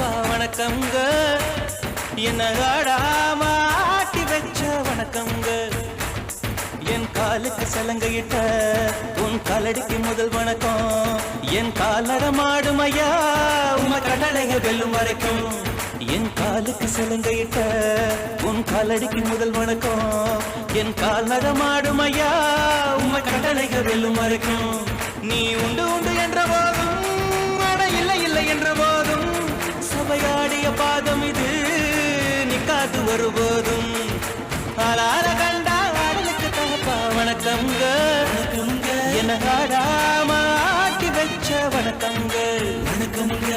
அப்பா வணக்கங்க என்ன ஆடாம வச்ச வணக்கங்க என் காலுக்கு சலங்கையிட்ட உன் காலடிக்கு முதல் வணக்கம். என் கால் நடமாடும் ஐயா உம கடலைய வெல்லும் வரைக்கும். என் காலுக்கு சலங்கையிட்ட உன் காலடிக்கு முதல் வணக்கம். என் கால் நடமாடும் ஐயா உம கடலைய வெல்லும் வரைக்கும். நீ உண்டு உண்டு சபையாடிய பாதம் இது நிக்காது வருபோதும் ஆளார கண்டா ஆடலுக்கு தகப்பா வணக்கங்க என்ன ஆடாம ஆட்டி வச்ச வணக்கங்கள் வணக்கங்க